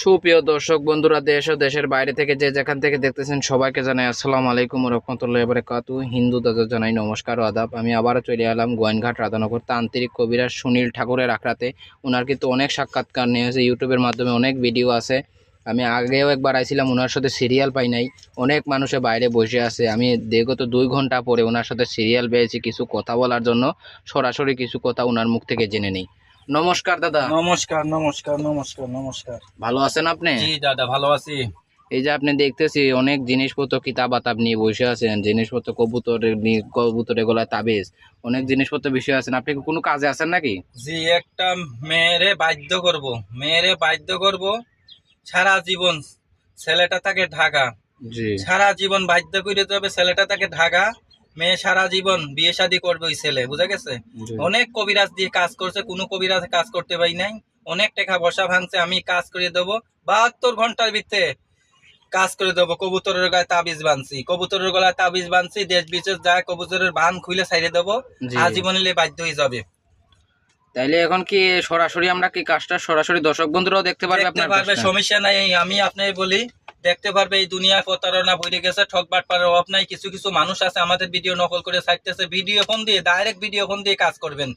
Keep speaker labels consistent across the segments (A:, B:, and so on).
A: সুপ্রিয় দর্শক বন্ধুরা, দেশ ও দেশের বাইরে থেকে যে যেখান থেকে দেখতেছেন সবাইকে জানাই আসসালামু আলাইকুম রহমতুল্লাহ বারাকাতু হিন্দু দাদা জানাই নমস্কার আদাব। আমি আবারও চলে এলাম গোয়েনঘাট রাধানগর তান্ত্রিক কবিরাজ সুনীল ঠাকুরের আখড়াতে। ওনার কিন্তু অনেক সাক্ষাৎকার নিয়ে হয়েছে, ইউটিউবের মাধ্যমে অনেক ভিডিও আছে। আমি আগেও একবার আইছিলাম ওনার সাথে সিরিয়াল পাই নাই। অনেক মানুষে বাইরে বসে আছে। আমি বিগত দুই ঘণ্টা পরে ওনার সাথে সিরিয়াল পেয়েছি কিছু কথা বলার জন্য। সরাসরি কিছু কথা ওনার মুখ থেকে জেনে নিই। নমস্কার দাদা।
B: নমস্কার নমস্কার নমস্কার নমস্কার।
A: ভালো আছেন আপনি?
B: জি দাদা ভালো আছি।
A: এই যে আপনি দেখতেছি অনেক জিনিসপত্র কিতাব আতাব নিয়ে বসে আছেন। জিনিসপত্র কবুতর নিয়ে কবুতর এগুলা তাবিজ। অনেক জিনিসপত্র বিষয় আছেন। আপনি কি কোনো কাজে আছেন নাকি?
B: জি একটা মেয়েরে বাধ্য করব। মেয়েরে বাধ্য করব সারা জীবন ছেলেটা তাকে ঢাকা।
A: জি।
B: সারা জীবন বাধ্য করে দিতে হবে ছেলেটা তাকে ঢাকা। মেয়ে সারা জীবন বিয়ে শাদী করবে ওই ছেলে বুঝা গেছে? অনেক কবিরাজ দিয়ে কাজ করছে কোনো কবিরাজ কাজ করতে পারি নাই। অনেক টাকা বসা ভাঙছে আমি কাজ করে দেবো। বাহাত্তর ঘণ্টার ভিতরে কাজ করে দেবো কবুতরের গায়ে তাবিজ বানছি কবুতরের গলায় তাবিজ বানছি দেশ বিশেষ যায় কবুতরের বান খুলে সাইডে দেবো। আজীবন নিলে বাধ্য হয়ে যাবে।
A: তাইলে এখন কি সরাসরি আমরা কি কাজটা সরাসরি দর্শক বন্ধুরাও দেখতে পারবে আপনার
B: পারবে সমস্যা নাই আমি আপনাকে বলি দেখতে পারবে এই দুনিয়া প্রতারণা বইরে গেছে ঠকবাট পারার অভাব নাই কিছু কিছু মানুষ আছে আমাদের ভিডিও নকল করে ছাড়তেছে ভিডিও ফোন দিয়ে ডাইরেক্ট ভিডিও ফোন দিয়ে কাজ করবেন।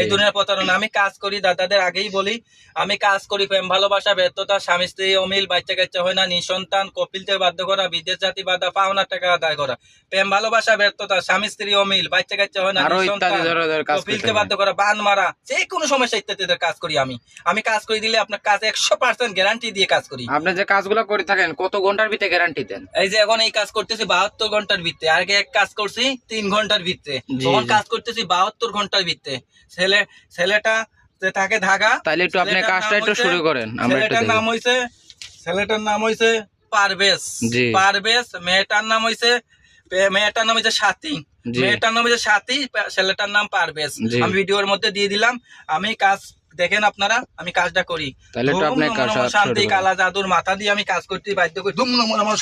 B: এই দুনিয়ার প্রতারণা আমি কাজ করি দাদাদের আগেই বলি আমি কাজ করি প্রেম ভালোবাসা ব্যর্থতা স্বামী স্ত্রী অমিল বাচ্চা কাচ্চা হয় না নিঃসন্তান কপিলতে বাধ্য করা বিদেশ জাতি বাধা পাওনা টাকা আদায় করা প্রেম ভালোবাসা ব্যর্থতা স্বামী স্ত্রী অমিল বাচ্চা কাচ্চা হয় না নিঃসন্তান কপিলকে বাধ্য করা বান মারা যে কোনো সমস্যা ইত্যাদিদের কাজ করি আমি। আমি কাজ করে দিলে আপনার কাজ একশো পার্সেন্ট গ্যারান্টি দিয়ে কাজ করি।
A: আপনি যে কাজগুলো করে থাকেন কত ঘণ্টার ভিতরে গ্যারান্টি দেন?
B: এই যে এখন এই কাজ করতেছি বাহাত্তর ঘণ্টার ভিত্তে আগে এক কাজ করছি তিন ঘণ্টার ভিত্তে
A: জি,
B: তখন কাজ করতেছি বাহাত্তর ঘণ্টার ভিত্তে ছেলে ছেলেটা থাকে ঢাকা
A: তাইলে একটু আপনি
B: ছেলেটার
A: কাজটা
B: নাম
A: একটু শুরু করেন আমরা
B: ছেলেটার নাম হইছে ছেলেটার নাম হইছে পারভেজ।
A: জি।
B: পারভেজ মেয়েটার নাম হইছে মেয়েটার নাম হইছে সাথী। মেয়েটার নাম হইছে সাথী ছেলেটার নাম পারভেজ। আমি ভিডিওর মধ্যে দিয়ে দিলাম। আমি কাজ দেখেন আপনারা আমি কাজটা করি শান্তি কালা জাদুর মাথা দিয়ে আমি কাজ করতে বাধ্য করি ধুম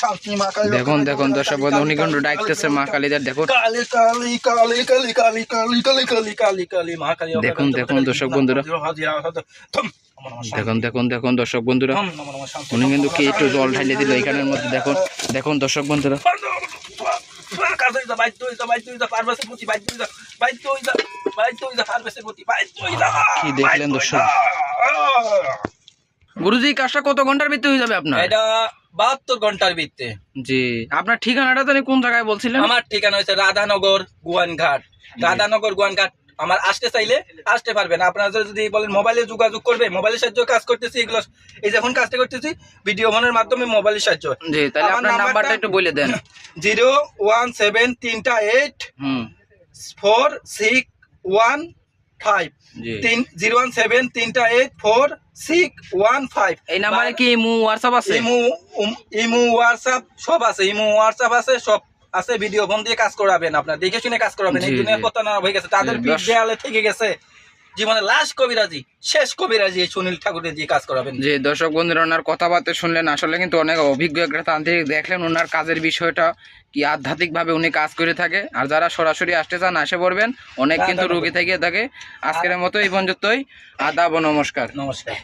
B: শান্তি মা কালী
A: দেখুন দেখুন দর্শক বন্ধু উনি কিন্তু ডাকতেছে মা কালীদের দেখুন
B: কালী কালী কালী কালী কালী কালী কালী কালী কালী কালী মা কালী
A: দেখুন, দেখুন দর্শক বন্ধুরা। দেখুন দেখুন দেখুন দর্শক বন্ধুরা। উনি কিন্তু কি একটু জল ঢালিয়ে দিল এখানের মধ্যে দেখুন দেখুন দর্শক বন্ধুরা
B: কাজ হইছে, বাধ্য হইছে, বাধ্য হইছে, পারভেজের প্রতি বাধ্য হইছে, বাধ্য হইছে, বাধ্য হইছে, পারভেজের প্রতি বাধ্য হইছে।
A: কি দেখলেন দর্শক? গুরুজি কাজটা কত ঘণ্টার ভিত্তে হয়ে যাবে আপনার?
B: এটা বাহাত্তর ঘণ্টার ভিত্তে
A: জি। আপনার ঠিকানাটা তাহলে কোন জায়গায় বলছিলেন?
B: আমার ঠিকানা হয়েছে রাধানগর গুয়ানঘাট। রাধানগর গুয়ানঘাট আমার আসতে চাইলে আসতে পারবেন। আপনারা যদি বলেন মোবাইলে যোগাযোগ করবে মোবাইলের সাহায্য কাজ করতেছি এগুলো এই যে এখন কাজটা করতেছি ভিডিও ফোনের মাধ্যমে মোবাইলের সাহায্য।
A: জি তাহলে আপনার নাম্বারটা একটু বলে দেন।
B: জিরো ওয়ান সেভেন তিনটা এইট
A: হুম।
B: Four six one five.
A: জি।
B: তিন জিরো ওয়ান সেভেন তিনটা eight four six one five.
A: এই নাম্বারে কি ইমু হোয়াটসঅ্যাপ আছে?
B: ইমু ইমু হোয়াটসঅ্যাপ সব আছে ইমু হোয়াটসঅ্যাপ আছে সব আছে ভিডিও ফোন দিয়ে কাজ করাবেন আপনার দেখে শুনে কাজ করাবেন এই
A: জি।
B: প্রতারণা হয়ে গেছে। তাদের পিঠ দেয়ালে থেকে গেছে। জীবনে লাস্ট কবিরাজি শেষ কবিরাজি সুনীল ঠাকুরের দিয়ে কাজ করাবেন।
A: যে দর্শক বন্ধুরা ওনার কথাবার্তা শুনলেন আসলে কিন্তু অনেক অভিজ্ঞ একটা তান্ত্রিক। দেখলেন ওনার কাজের বিষয়টা কি আধ্যাত্মিকভাবে উনি কাজ করে থাকে। আর যারা সরাসরি আসতে চান আসে পড়বেন। অনেক কিন্তু রুগী থেকে থাকে। আজকের মতো এই পর্যন্তই। আদাব নমস্কার।
B: নমস্কার।